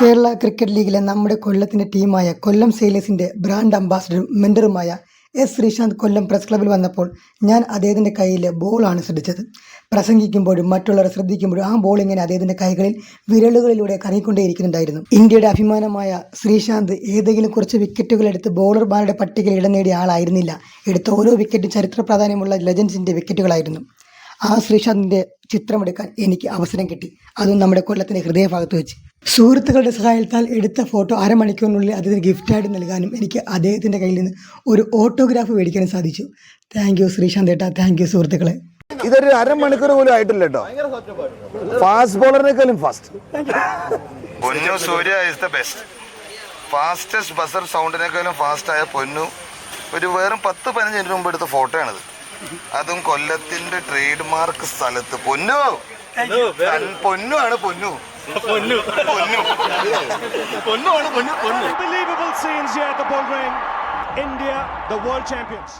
Kerala cricket ലീഗിലെ നമ്മുടെ കൊല്ലത്തിന്റെ ടീമായ കൊല്ലം സെയിലേഴ്സിന്റെ ബ്രാൻഡ് അംബാസിഡറും മെന്ററുമായ എസ് ശ്രീശാന്ത് കൊല്ലം പ്രസ് ക്ലബ്ബിൽ വന്നപ്പോൾ ഞാൻ അദ്ദേഹത്തിന്റെ കയ്യിലെ ബോളാണ് ശ്രദ്ധിച്ചത്. പ്രസംഗിക്കുമ്പോഴും മറ്റുള്ളവരെ ശ്രദ്ധിക്കുമ്പോഴും ആ ബോൾ ഇങ്ങനെ അദ്ദേഹത്തിന്റെ കൈകളിൽ വിരലുകളിലൂടെ കറങ്ങിക്കൊണ്ടേയിരിക്കുന്നുണ്ടായിരുന്നു. ഇന്ത്യയുടെ അഭിമാനമായ ശ്രീശാന്ത് ഏതെങ്കിലും കുറച്ച് വിക്കറ്റുകൾ എടുത്ത് ബോളർമാരുടെ പട്ടികയിൽ ഇടം നേടിയ ആളായിരുന്നില്ല. എടുത്ത ഓരോ വിക്കറ്റും ചരിത്ര പ്രാധാന്യമുള്ള ലെജൻസിന്റെ വിക്കറ്റുകളായിരുന്നു ആ ശ്രീശാന്തിന്റെ ചിത്രമെടുക്കാൻ എനിക്ക് അവസരം കിട്ടി. അതും നമ്മുടെ കൊല്ലത്തിന്റെ ഹൃദയഭാഗത്ത് വെച്ച്. സുഹൃത്തുക്കളുടെ സഹായത്താൽ എടുത്ത ഫോട്ടോ അരമണിക്കൂറിനുള്ളിൽ അദ്ദേഹത്തിന് ഗിഫ്റ്റായിട്ട് നൽകാനും എനിക്ക് അദ്ദേഹത്തിന്റെ കയ്യിൽ നിന്ന് ഒരു ഓട്ടോഗ്രാഫ് മേടിക്കാനും സാധിച്ചു. താങ്ക് യു ശ്രീശാന്ത് ഏട്ടാ. താങ്ക് യു സുഹൃത്തുക്കളെ. ഇതൊരു അരമണിക്കൂർ പോലും ആയിട്ടില്ല കേട്ടോ. Fast ബോളറിനേക്കാളും fast Ponnu Surya is the best fastest buzzer സൗണ്ടിനേക്കാളും fast ആയ പൊന്നു ഒരു വെറും പത്ത് പതിനഞ്ച് മിനിറ്റ് മുമ്പ് എടുത്ത ഫോട്ടോ ആണിത്. അതും കൊല്ലത്തിന്റെ ട്രേഡ് മാർക്ക് സ്ഥലത്ത് പൊന്നു പൊന്നു ആണ് പൊന്നു പൊന്നു പൊന്നു Unbelievable scenes here at the Bull Ring. India, the world champions.